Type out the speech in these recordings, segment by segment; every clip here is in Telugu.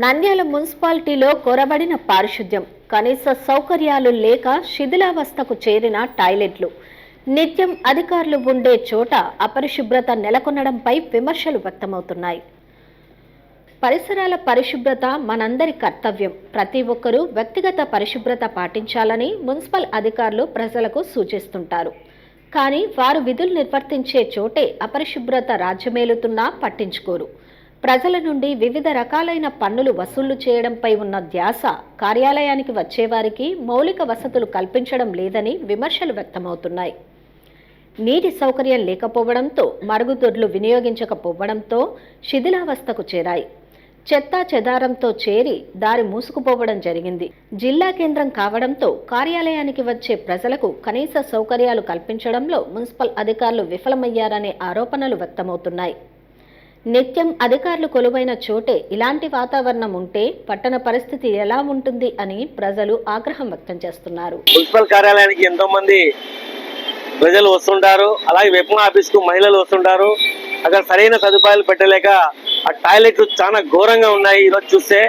నంద్యాల మున్సిపాలిటీలో కొరబడిన పారిశుద్ధ్యం కనీస సౌకర్యాలు లేక శిథిలావస్థకు చేరిన టాయిలెట్లు. నిత్యం అధికారులు ఉండే చోట అపరిశుభ్రత నెలకొనడంపై విమర్శలు వ్యక్తమవుతున్నాయి. పరిసరాల పరిశుభ్రత మనందరి కర్తవ్యం. ప్రతి ఒక్కరూ వ్యక్తిగత పరిశుభ్రత పాటించాలని మున్సిపల్ అధికారులు ప్రజలకు సూచిస్తుంటారు. కానీ వారు విధులు నిర్వర్తించే చోటే అపరిశుభ్రత రాజ్యమేలుతున్నా పట్టించుకోరు. ప్రజల నుండి వివిధ రకాలైన పన్నులు వసూళ్ళు చేయడంపై ఉన్న ధ్యాస కార్యాలయానికి వచ్చేవారికి మౌలిక వసతులు కల్పించడం లేదని విమర్శలు వ్యక్తమవుతున్నాయి. నీటి సౌకర్యం లేకపోవడంతో మరుగుదొడ్లు వినియోగించకపోవడంతో శిథిలావస్థకు చేరాయి. చెత్తా చెదారంతో చేరి దారి మూసుకుపోవడం జరిగింది. జిల్లా కేంద్రం కావడంతో కార్యాలయానికి వచ్చే ప్రజలకు కనీస సౌకర్యాలు కల్పించడంలో మున్సిపల్ అధికారులు విఫలమయ్యారనే ఆరోపణలు వ్యక్తమవుతున్నాయి. నిత్యం అధికారులు కొలువైన చోటే ఇలాంటి వాతావరణం ఉంటే పట్టణ పరిస్థితి ఎలా ఉంటుంది అని ప్రజలు ఆగ్రహం వ్యక్తం చేస్తున్నారు. మున్సిపల్ కార్యాలయానికి ఎంతో మంది ప్రజలు వస్తుంటారు. అలాగే వెప్మా ఆఫీస్కు మహిళలు వస్తుంటారు. అక్కడ సరైన సదుపాయాలు పెట్టలేక ఆ టాయిలెట్లు చాలా ఘోరంగా ఉన్నాయి. ఈరోజు చూస్తే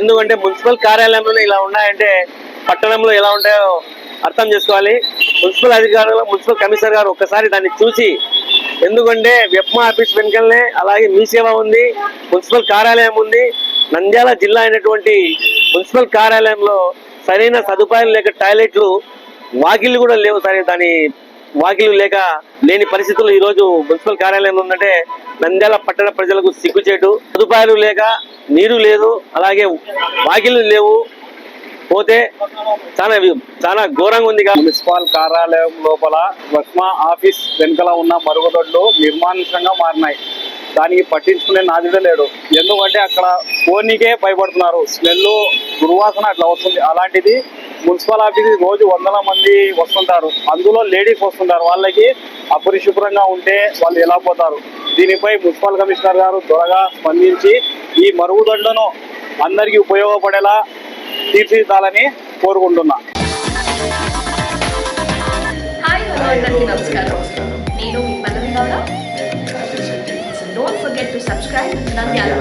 ఎందుకంటే మున్సిపల్ కార్యాలయంలో ఇలా ఉన్నాయంటే పట్టణంలో ఎలా ఉంటాయో అర్థం చేసుకోవాలి. మున్సిపల్ అధికారులు మున్సిపల్ కమిషనర్ గారు ఒక్కసారి దాన్ని చూసి ఎందుకంటే వెప్మా ఆఫీస్ వెనుకలనే అలాగే మీ సేవ ఉంది మున్సిపల్ కార్యాలయం ఉంది. నంద్యాల జిల్లా అయినటువంటి మున్సిపల్ కార్యాలయంలో సరైన సదుపాయాలు లేక టాయిలెట్లు వాకిళ్ళు కూడా లేవు సరే. దాని వాకిలు లేక లేని పరిస్థితులు ఈ రోజు మున్సిపల్ కార్యాలయంలో ఉందంటే నంద్యాల పట్టణ ప్రజలకు సిగ్గుచేటు. సదుపాయాలు లేక నీరు లేదు అలాగే వాకిలు లేవు. పోతే చాలా చాలా ఘోరంగా ఉంది మున్సిపాల్ మున్సిపల్ కార్యాలయం లోపల వస్మా ఆఫీస్ వెనుకల ఉన్న మరుగుదొడ్లు నిర్మానుషంగా మారినాయి. దానికి పట్టించుకునే నాదుడే లేడు. ఎందుకంటే అక్కడ పోనీకే భయపడుతున్నారు. స్మెల్ దుర్వాసన అట్లా వస్తుంది. అలాంటిది మున్సిపల్ ఆఫీస్ రోజు వందల మంది వస్తుంటారు. అందులో లేడీస్ వస్తుంటారు. వాళ్ళకి అపరిశుభ్రంగా ఉంటే వాళ్ళు ఎలా పోతారు? దీనిపై మున్సిపల్ కమిషనర్ గారు త్వరగా స్పందించి ఈ మరుగుదొడ్లను అందరికీ ఉపయోగపడేలా తీర్చిదిద్దాలని కోరుకుంటున్నా. నమస్కారం. నేను మీ Pallavi Gowda. Don't forget to subscribe Nandyala